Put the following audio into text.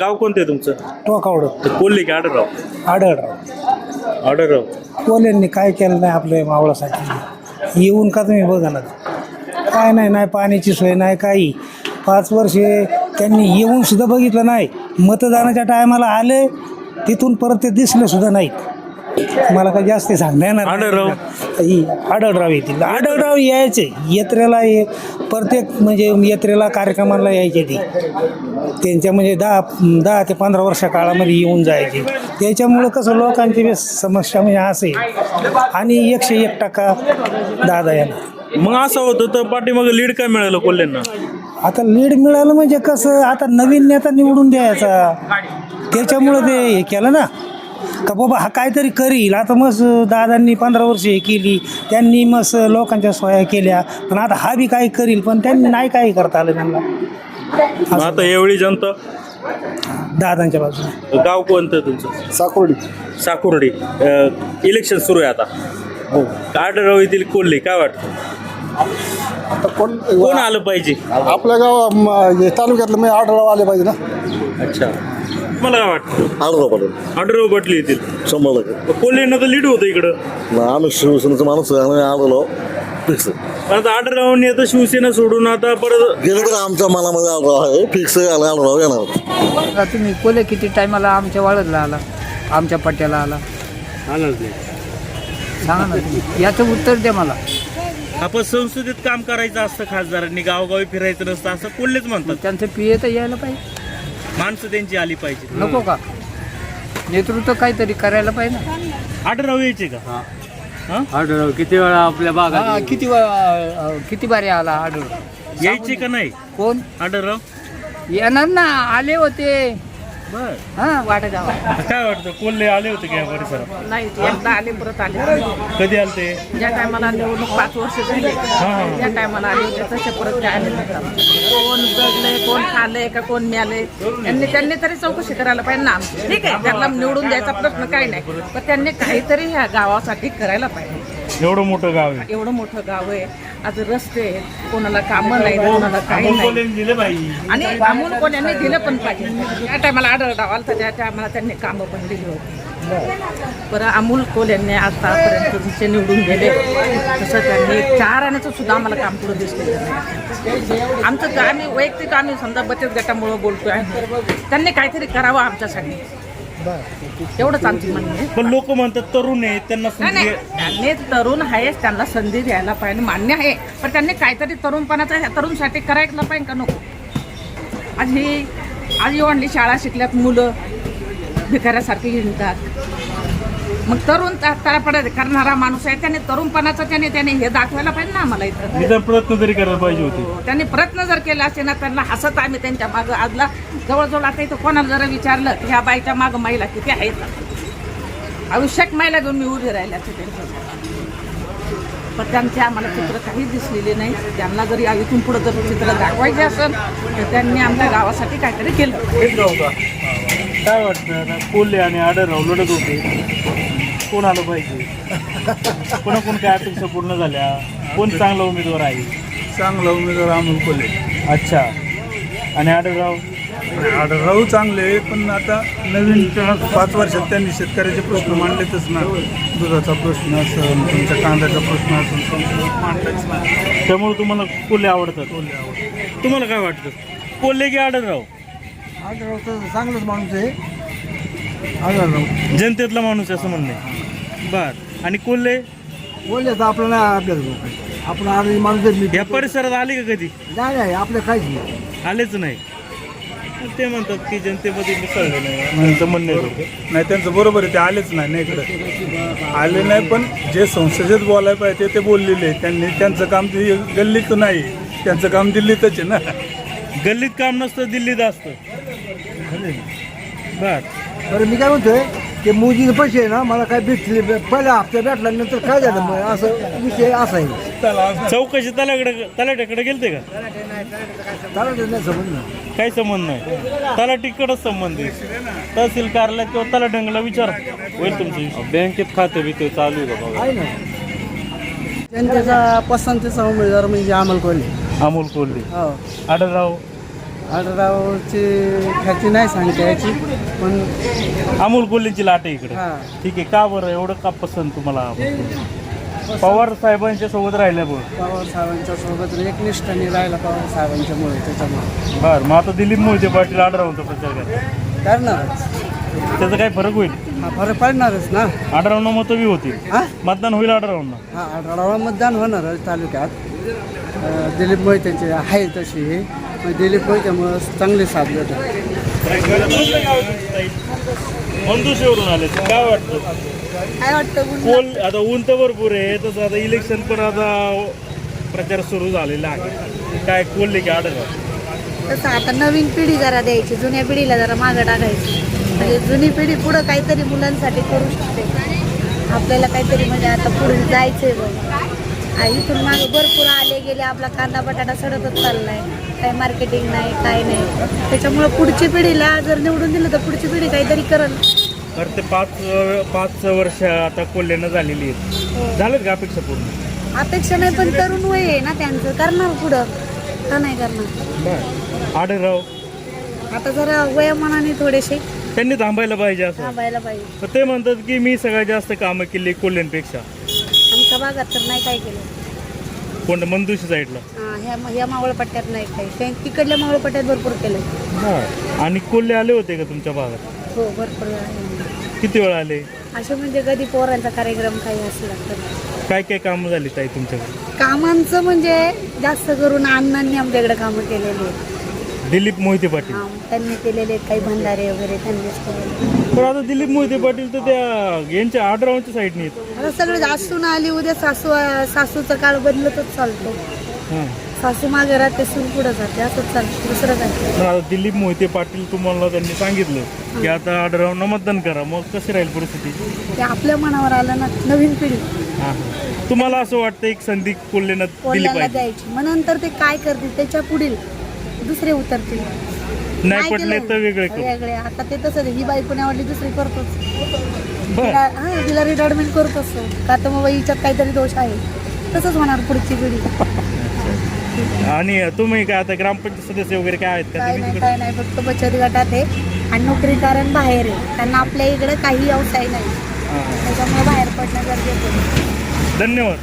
गाव कोणतं आहे तुमचं? टोकावड. तर कोल्हे की आडरराव आढळराव. आडरराव कोल्यांनी काय केलं नाही आपल्या मावळासाठी? येऊन का तुम्ही बघा ना? काय नाही नाही पाण्याची सोय नाही काही. पाच वर्षे त्यांनी येऊन सुद्धा बघितलं नाही. मतदानाच्या टायमाला आले तिथून परत ते दिसले सुद्धा नाहीत. मला काय जास्त सांगता येणार. आढळराव. ही आढळराव येतील. आढळराव यायचे यात्रेला ये प्रत्येक म्हणजे यात्रेला कार्यक्रमाला यायचे ते. त्यांच्या म्हणजे दहा दहा ते पंधरा वर्षा काळामध्ये येऊन जायचे. त्याच्यामुळं कसं लोकांची समस्या म्हणजे असे आणि एकशे एक टक्का दादा यांना मग असं होतं तर पाठीमाग लीड काय मिळालं कोल्ह्यांना? आता लीड मिळालं म्हणजे कसं आता नवीन नेता निवडून द्यायचा. त्याच्यामुळं ते हे केलं ना. का बाबा हा काहीतरी करील. आता मग दादांनी पंधरा वर्ष हे केली त्यांनी मग लोकांच्या सोया केल्या पण आता हा बी काही करील पण त्यांनी नाही काही करता आलं त्यांना. आता एवढी जनता? दादांच्या बाजूने. गाव कोणतं तुमचं? साकोर्डी. साकुर्डी. इलेक्शन सुरू आहे आता. हो. आडरराव येथील कोल्हे काय वाटतं? आता कोण कोण आलं पाहिजे? आपल्या गाव म, हे तालुक्यातलं मी आढळराव आले पाहिजे ना. अच्छा. मला काय वाटतं? आढळराव पाटील. आडरराव बटली येतील. शंभर टक्के. कोल्हेंना तर लीड होतं इकडं. मग आम्ही शिवसेनेचा माणूस आहे आम्ही आढळराव फिक्स पण आता आडररावांनी आता शिवसेना सोडून आता परत गेलं तर आमच्या मनामध्ये आढळराव आहे. फिक्स आहे आणि आढळराव येणार. आता तुम्ही कोले किती टायमाला आमच्या वाळदला आला? आमच्या पट्ट्याला आला? सांगा ना तुम्ही. याचं उत्तर द्या मला. आपण संसदेत काम करायचं असतं खासदारांनी गावगावी फिरायचं नसतं असं कोल्हेच म्हणतात. त्यांचं पिये तर यायला पाहिजे. माणसं त्यांची आली पाहिजे. नको का? नेतृत्व काहीतरी करायला पाहिजे ना. आडरराव यायचे का? आढळराव किती वेळा आपल्या बागात हा, किती वा- अ, किती बारे आला आढळ यायचे का नाही? कोण? आडरराव येणार ना आले होते. हा वाटगाव काय वाटतं? कोल्हे आले होते का या परिसरात? नाही एकदा आले परत आले. कधी आले ते? ज्या टायमाला निवडणूक पाच वर्ष झाली हा. त्या टायमाला आले होते तसे परत काय आले नाहीत. कोण जगले कोण खाल्ले का कोण मिळाले यांनी त्यांनी तरी चौकशी करायला पाहिजे ना आमची. ठीक आहे त्यांना निवडून द्यायचा प्रश्न काही नाही. पण त्यांनी काहीतरी ह्या गावासाठी करायला पाहिजे. एवढं मोठं गाव आहे. एवढं मोठं गाव आहे. आज रस्ते आहेत. कोणाला कामं नाही कोणाला काही नाही. कोल्हेंनी दिले पाहिजे आणि अमोल कोण यांनी दिलं पण पाहिजे. त्या टायमाला आढळ आला तर त्या टायमाला त्यांनी कामं पण दिली होती. बरं अमोल कोल यांनी आतापर्यंत जसे निवडून गेले. तसं त्यांनी चार आण्याचं सुद्धा आम्हाला काम पुढं दिसलेलं नाही. आमचं आम्ही वैयक्तिक आम्ही समजा बचत गटामुळं बोलतोय. त्यांनी काहीतरी करावं आमच्यासाठी. एवढंच आमची म्हणणं आहे. पण लोक म्हणतात तरुण आहे. त्यांना नाही संधी नाही त्यांनी तरुण आहेच त्यांना संधी द्यायला पाहिजे. मान्य आहे. पण त्यांनी काहीतरी तरुणपणाचा ह्या तरुणसाठी करायला पाहिजे का नको? आज ही आज एवढली शाळा शिकल्यात मुलं. भिकाऱ्यासारखी हिंडतात. मग तरुण तळपडा करणारा माणूस आहे. त्याने तरुणपणाचं त्याने त्याने हे दाखवायला पाहिजे ना आम्हाला इथं. निदान प्रयत्न तरी करायला पाहिजे होते. त्यांनी प्रयत्न जर केला असेल ना त्यांना हसत आम्ही त्यांच्या मागं आजला जवळजवळ आता इथं कोणाला जरा विचारलं की ह्या बाईच्या मागं महिला किती आहेत? आवश्यक महिला घेऊन मी उभी राहिल्या त्यांच्या पण त्यांचे आम्हाला चित्र काही दिसलेले नाही. त्यांना जरी इथून पुढं जर चित्र दाखवायचे असेल तर त्यांनी आमच्या गावासाठी काहीतरी केलं. काय वाटतं? कोल्हे आणि लढत होते. कोण आलं पाहिजे? कोणाकोण काय अपेक्षा पूर्ण झाल्या? कोण चांगला उमेदवार आहे? चांगला उमेदवार अमोल कोल्हे. अच्छा. आणि आडरराव आढळराव चांगले पण आता नवीन पाच वर्षात त्यांनी शेतकऱ्याचे प्रश्न मांडलेतच ना. दुधाचा प्रश्न असेल तुमच्या कांद्याचा प्रश्न असेल मांडलेच नाही त्यामुळे तुम्हाला कोल्हे आवडतात. तुम्हाला काय वाटतं? कोल्हे की आडरराव आढळराव तर चांगलाच माणूस आहे. आढळराव जनतेतला माणूस आहे असं म्हणणं बर. आणि कोल्हे? बोलले तर आपल्याला अभ्यास आपण आधी माणूस या परिसरात आले का कधी? नाही नाही आपलं काहीच नाही. आलेच नाही. ते म्हणतात की जनतेमध्ये मिसळले नाही. असं म्हणणं आहे. नाही त्यांचं बरोबर आहे ते आलेच नाही ना इकडे. आले नाही पण जे संसदेत बोलायला पाहिजे ते ते बोललेले आहे. त्यांनी त्यांचं काम ते गल्लीत नाही. त्यांचं काम दिल्लीतच आहे ना. गल्लीत काम नसतं दिल्लीत असतं. बर. बरं मी काय म्हणतोय ते मोदीचे पैसे आहे ना मला काय भेटले पहिल्या हप्त्या भेटला नंतर काय झालं? मग असं विषय असा आहे. चौकशी तलाकडे तलाट्याकडे गेलते का? त्याला ते नाही समजलं काही संबंध नाही. तलाठीकडेच संबंध आहे. तहसील कार्यालयात किंवा तलाठ्यांना विचार. होईल तुमचं विषय. बँकेत खातं बी ते चालू आहे बाबा आहे ना. जनतेचा पसंतीचा उमेदवार म्हणजे अमोल कोल्हे. अमोल कोल्हे. हो. आडरराव आढळरावची ख्याती नाही सांगता याची पण अमोल कोल्हेची लाट आहे इकडे. हा. ठीक आहे का बरं? एवढं का पसंत तुम्हाला? अमोल कोल्हे? पवार साहेबांच्या सोबत राहिल्यामुळे पवार साहेबांच्या सोबत एकनिष्ठाने राहिला पवार साहेबांच्यामुळे त्याच्यामुळे. बर मग आता दिलीप मोहिते पाटील आढळरावांचा प्रचार करा. करणारच. त्याचा काय फरक होईल? हा फरक पडणारच ना. आढळरावना मतं बी होतील. हा? मतदान होईल आढळरावना हा आढळराव मतदान होणार तालुक्यात. अं, दिलीप मोहित्यांचे आहे तशी. पण दिलीप मोहित्यामुळं चांगली साथ मंदुशेवरून आले. काय वाटतं? काय वाटतं कोल आता ऊन तर भरपूर आहे तसं आता इलेक्शन पण आता प्रचार सुरू झालेला आहे. काय कोल्हे की आढळराव तसं आता नवीन पिढी जरा द्यायची जुन्या पिढीला जरा मागं टाकायची. म्हणजे जुनी पिढी पुढं काहीतरी मुलांसाठी करू शकते. आपल्याला काहीतरी म्हणजे आता पुढे जायचंय बघ. इथून मागे भरपूर आले गेले आपला कांदा बटाटा सडतच चाललाय. काही मार्केटिंग नाही काय नाही. त्याच्यामुळे पुढची पिढीला जर निवडून दिलं तर पुढची पिढी काहीतरी करल. तर ते पाच पाच वर्ष आता कोल्हेनं झालेली आहेत. झालेत का अपेक्षा पूर्ण? अपेक्षा नाही पण तरुण वय आहे ना त्यांचं. करणार पुढं. का नाही करणार? बर. आढळराव. आता जरा वयामानाने थोडेसे त्यांनी थांबायला पाहिजे असं. थांबायला पाहिजे. तर ते म्हणतात की मी सगळ्यात जास्त कामं केली कोल्ह्यांपेक्षा आमच्या भागात तर नाही काय केलं. कोण? मंदुशी साईडला. हा, ह्या ह्या मावळपट्ट्यात नाही काही. त्या तिकडल्या मावळपट्ट्यात भरपूर केलं आणि कोल्हे आले होते का तुमच्या भागात? हो भरपूर वेळा आहे. किती वेळा आले? असे म्हणजे कधी पोरांचा कार्यक्रम काही असला तर काय काय कामं झाली ताई तुमच्याकडे? कामांचं म्हणजे जास्त करून अण्णांनी आमच्याकडे कामं केलेली आहेत. दिलीप मोहिते पाटील. त्यांनी केलेले काही भंडारे वगैरे त्यांनीच केलेले. पण आता दिलीप मोहिते पाटील तर त्या यांच्या आडरावांच्या साईडने आहेत. आता सगळे सासून आली उद्या सासू सासूचा काळ बदलतच चालतो. हां. सासू मागे राहते सून पुढे जाते असंच चालतं दुसरं काय? पण आता दिलीप मोहिते पाटील तुम्हाला त्यांनी सांगितलं की आता आडरावांना मतदान करा मग कशी राहील परिस्थिती? ते आपल्या मनावर आलं ना नवीन पिढी. हां तुम्हाला असं वाटतं एक संधी कोल्हेनं दिली कोल्ह्याला पाहिजे? द्यायची. मग नंतर ते काय करतील त्याच्या पुढील. दुसरे उतरतील. नाही पटले केलं. तर वेगळे करू. वेगळे. आता ते तसं ही बाई पुण्यावाली दुसरी करतोच. बर. तिला हा तिला रिटायरमेंट करत असतो का तर मग हिच्यात काहीतरी दोष आहे. तसंच होणार पुढची पिढी. आणि तुम्ही काय आता ग्रामपंचायत सदस्य वगैरे काय आहेत का? काय तुम्ही नाही तिकडे? काय नाही. फक्त बचत गटात आहे. आणि नोकरी कारण बाहेर आहे. त्यांना आपल्या इकडे काही व्यवसाय नाही. हां, हां. त्याच्यामुळे बाहेर पडणं गरजेचं आहे. धन्यवाद.